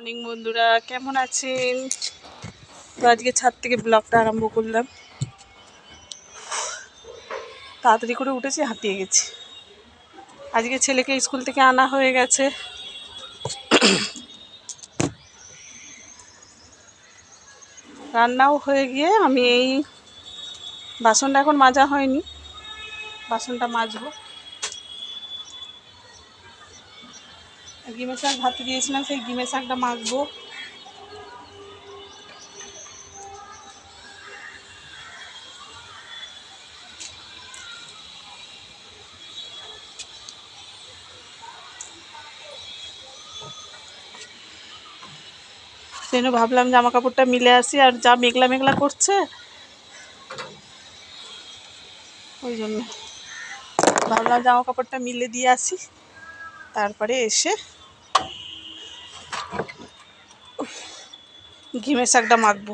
Morning বন্ধুরা, কেমন আছেন? তো আজকে ছাদ থেকে ব্লগটা আরম্ভ করলাম। তাড়াতাড়ি করে উঠেছি, হাঁপিয়ে গেছি। আজকে ছেলেকে স্কুল থেকে আনা হয়ে গেছে। রান্নাও হয়ে গিয়ে আমি এই বাসনটা এখন মাজা হয়নি। বাসনটা মাজবো। গিমে শাক ভাত দিয়েছিলাম সেই গিমে শাকটা মাখবো। সেই ভাবলাম জামা কাপড়টা মিলে আসি, আর যা মেঘলা মেঘলা করছে, ওই জন্য। ভাবলাম জামা কাপড়টা মিলে দিয়ে আসি, তারপরে এসে ঘিমের শাকটা মাখবো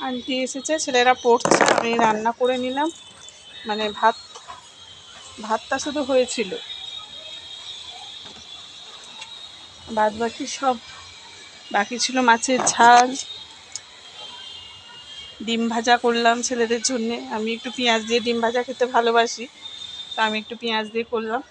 আন্টি এসেছে, ছেলেরা পড়ছে, আমি রান্না করে নিলাম। মানে ভাত, ভাতটা শুধু হয়েছিল। বাদ বাকি সব বাকি ছিল মাছের ঝাল। ডিম ভাজা করলাম ছেলেদের জন্যে। আমি একটু পেঁয়াজ দিয়ে ডিম ভাজা খেতে ভালোবাসি, তো আমি একটু পেঁয়াজ দিয়ে করলাম।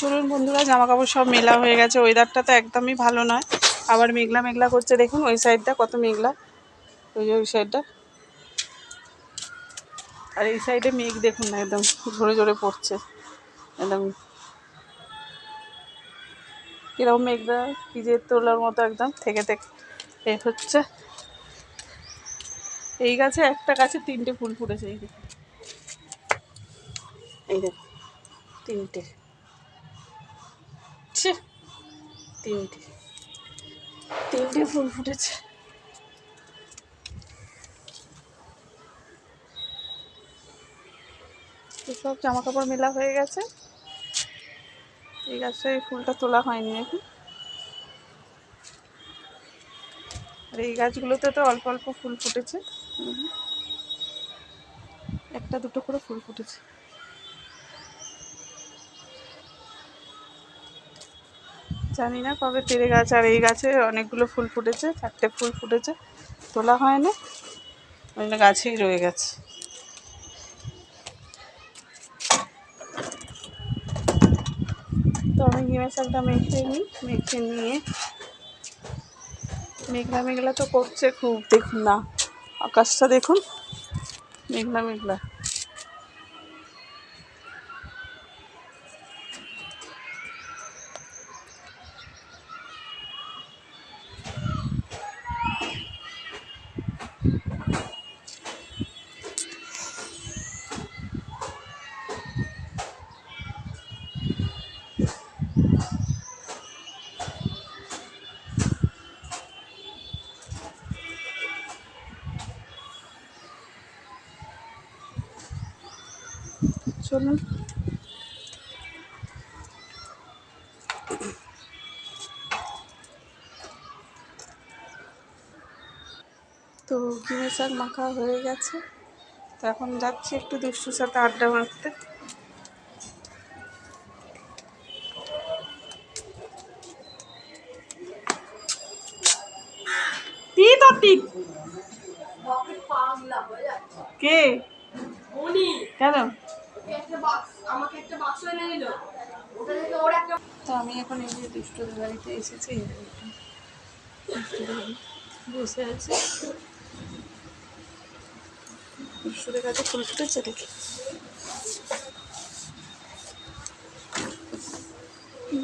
চলুন বন্ধুরা জামা কাপড় সব মেলা হয়ে গেছে। ওয়েদারটা তো একদমই ভালো নয়। আবার মেঘলা মেঘলা করছে। দেখুন, ওই সাইডটা কত মেঘলা। ওই যে ওই সাইডটা আর এই সাইডে মেঘ দেখুন না, একদম ঝরে ঝরে পড়ছে। একদম। কীরকম মেঘটা ভিজে তোলার মতো একদম থেকে থেকে এ হচ্ছে। এই গাছে একটা গাছে তিনটে ফুল ফুটেছে, এই দেখুন। এই দেখুন, তিনটে। তিনটে। তিনটে ফুল ফুটেছে। সব জামা কাপড় মেলা হয়ে গেছে। এই গাছটা এই ফুলটা তোলা হয়নি এখন আর এই গাছগুলোতে তো অল্প অল্প ফুল ফুটেছে। একটা দুটো করে ফুল ফুটেছে। জানি না কবে তেরে গাছ, আর এই গাছে অনেকগুলো ফুল ফুটেছে, চারটে ফুল ফুটেছে, তোলা হয় না ওই গাছেই রয়ে গেছে। তো আমি ঘিমে শাকটা মেখে নিই, মেখে নিয়ে। মেঘলা মেঘলা তো করছে খুব, দেখুন না, আকাশটা দেখুন, মেঘলা মেঘলা। চলুন তো ঘিমে শাক মাখা হয়ে গেছে। তো এখন যাচ্ছি একটু দুষ্টুর সাথে আড্ডা মারতে। কে কেন? তো আমি এখন এই যে দুষ্টুদের বাড়িতে এসেছি বসে আছে। দুষ্টুদের কাছে ফুল ফুটেছে দেখি।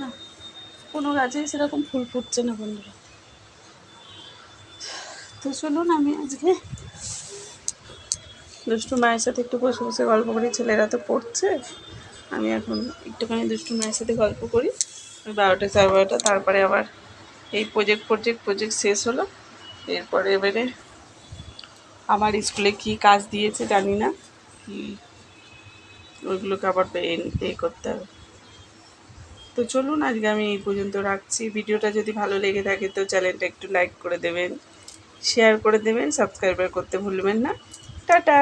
না, কোনো গাছেই সেরকম ফুল ফুটছে না বন্ধুরা। তো চলুন আমি আজকে দুষ্টু মায়ের সাথে একটু বসে বসে গল্প করি, ছেলেরা তো পড়ছে। আমি এখন একটুখানি দুষ্টু মায়ের সাথে গল্প করি। বারোটা, সাড়ে বারোটা, তারপরে আবার এই প্রজেক্ট প্রজেক্ট প্রজেক্ট শেষ হলো। এরপরে এবারে আমার স্কুলে কি কাজ দিয়েছে জানি না। কি, ওইগুলোকে আবার পে করতে হবে। তো চলুন, আজকে আমি এই পর্যন্ত রাখছি। ভিডিওটা যদি ভালো লেগে থাকে তো চ্যানেলটা একটু লাইক করে দেবেন শেয়ার করে দেবেন সাবস্ক্রাইবার করতে ভুলবেন না। টাটা